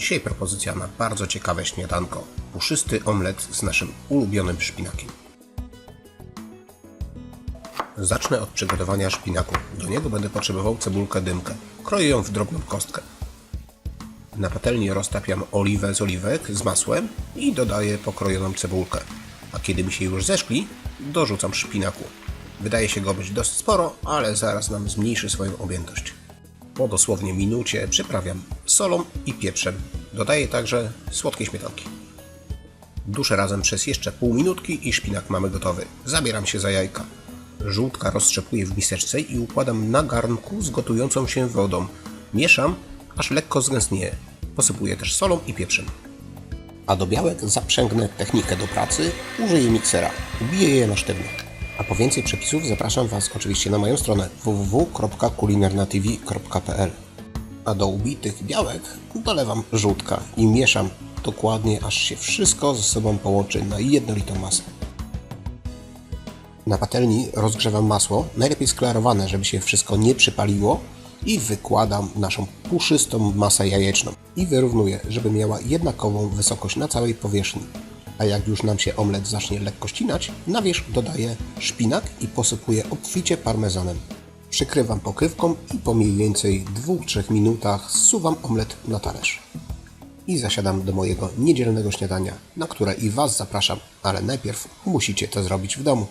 Dzisiaj propozycja na bardzo ciekawe śniadanko. Puszysty omlet z naszym ulubionym szpinakiem. Zacznę od przygotowania szpinaku. Do niego będę potrzebował cebulkę dymkę. Kroję ją w drobną kostkę. Na patelni roztapiam oliwę z oliwek z masłem i dodaję pokrojoną cebulkę. A kiedy mi się już zeszkli, dorzucam szpinaku. Wydaje się go być dość sporo, ale zaraz nam zmniejszy swoją objętość. Po dosłownie minucie przyprawiam solą i pieprzem. Dodaję także słodkie śmietanki. Duszę razem przez jeszcze pół minutki i szpinak mamy gotowy. Zabieram się za jajka. Żółtka roztrzepuję w miseczce i układam na garnku z gotującą się wodą. Mieszam, aż lekko zgęstnieje. Posypuję też solą i pieprzem. A do białek zaprzęgnę technikę do pracy, użyję miksera. Ubiję je na sztywno. A po więcej przepisów zapraszam Was oczywiście na moją stronę www.kulinarnatv.pl A do ubitych białek dolewam żółtka i mieszam dokładnie, aż się wszystko ze sobą połączy na jednolitą masę. Na patelni rozgrzewam masło, najlepiej sklarowane, żeby się wszystko nie przypaliło i wykładam naszą puszystą masę jajeczną i wyrównuję, żeby miała jednakową wysokość na całej powierzchni. A jak już nam się omlet zacznie lekko ścinać, na wierzch dodaję szpinak i posypuję obficie parmezanem. Przykrywam pokrywką i po mniej więcej 2-3 minutach zsuwam omlet na talerz. I zasiadam do mojego niedzielnego śniadania, na które i Was zapraszam, ale najpierw musicie to zrobić w domu.